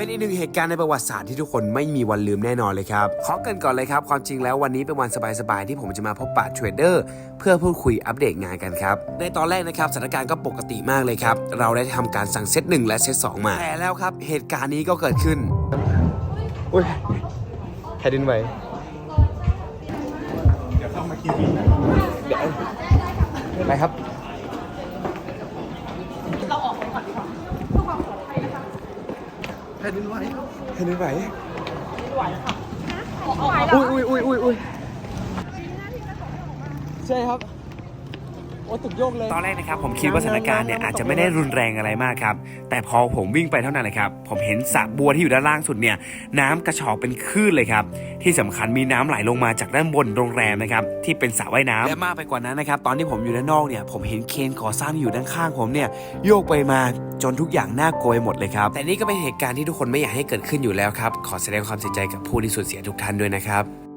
เป็นอีกหนึ่งเหตุการณ์ในประวัติศาสตร์ที่ทุกคนไม่มีวันลืมแน่นอนเลยครับขอเกรินก่อนเลยครับ ความจริงแล้ววันนี้เป็นวันสบายๆที่ผมจะมาพบปะเทรดเดอร์เพื่อพูดคุยอัปเดตงานกันครับ ในตอนแรกนะครับสถานการณ์ก็ปกติมากเลยครับ เราได้ทำการสั่งเซตหนึ่งและเซตสองมาแต่แล้วครับ เหตุการณ์นี้ก็เกิดขึ้นอุ้ยแผ่นดินไหวเดี๋ยวเข้ามาคิวบินนะไปครับ แผ่นดินไหวแผ่นดินไหวอุ้ยอุ้ยอุ้ยอุ้ยอุ้ยใช่ครับโอ้ ตึกโยกเลยตอนแรกนะครับผมคิดว่าสถานการณ์เนี่ยอาจจะไม่ได้รุนแรงอะไรมากครับ แต่พอผมวิ่งไปเท่านั้นเลยครับผมเห็นสระบัวที่อยู่ด้านล่างสุดเนี่ยน้ำกระชอกเป็นคลื่นเลยครับที่สำคัญมีน้ำไหลลงมาจากด้านบนโรงแรมนะครับที่เป็นสระว่ายน้ำและมากไปกว่านั้นนะครับตอนที่ผมอยู่ด้านนอกเนี่ยผมเห็นเคนก่อสร้างที่อยู่ด้านข้างผมเนี่ยโยกไปมาจนทุกอย่างน่ากลัวไปหมดเลยครับ แต่นี่ก็เป็นเหตุการณ์ที่ทุกคนไม่อยากให้เกิดขึ้นอยู่แล้วครับขอแสดงความเสียใจกับผู้ที่สูญเสียทุกท่านด้วยนะครับ